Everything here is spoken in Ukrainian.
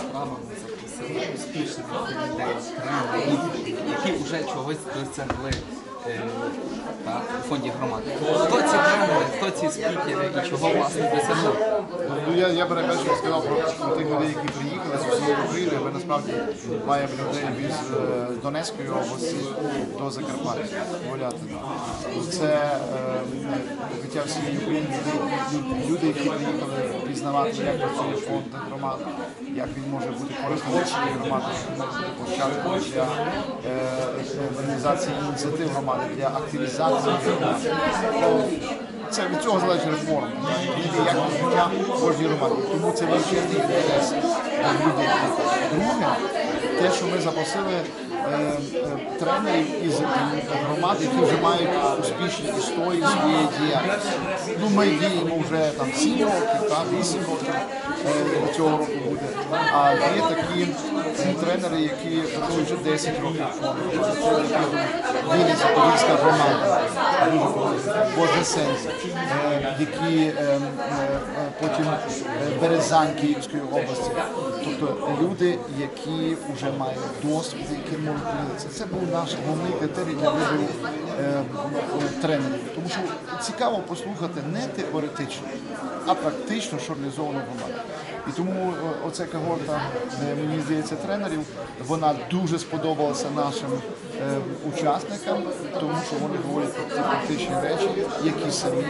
Справами, запросили успішних людей, які вже чогось досягли е, у фонді громади. Хто ці тренери, хто ці спікери і чого власне досягли? Ну, я, я перепрошую сказав про тих людей, які приїхали з усієї України. Ми насправді маємо людей від е, Донецької області до Закарпаття, Волятина. Це е, життя всієї України, люди, які приїхали пізнавати, як працює фонд громад, як він може бути корисним для громади, площадкою для е, організації ініціатив громади, для активізації громади. Це від цього залежить реформа. Люди як життя кожній громаді. Тому це величезний інтерес. Друге, те, що ми запросили тренерів із громад, які вже мають успішні історії своєї діяльності. Ну, ми діємо вже там 7 років, так, 8 років е, цього року буде. А є такі тренери, які працюють вже 10 років Вінниця, Подільська громада, Вознесенська, е, які е, е, е, потім е, Березань Київської області. Тобто люди, які вже мають досвід, які можуть поділитися. Це був наш головний критерій для вибору е, е, тренерів. Тому що цікаво послухати не теоретично, а практично, що реалізовано громаді. І тому е, оця когорта, е, мені здається, тренерів, вона дуже сподобалася нашим е, учасникам, тому що вони говорять про ті практичні речі, які самі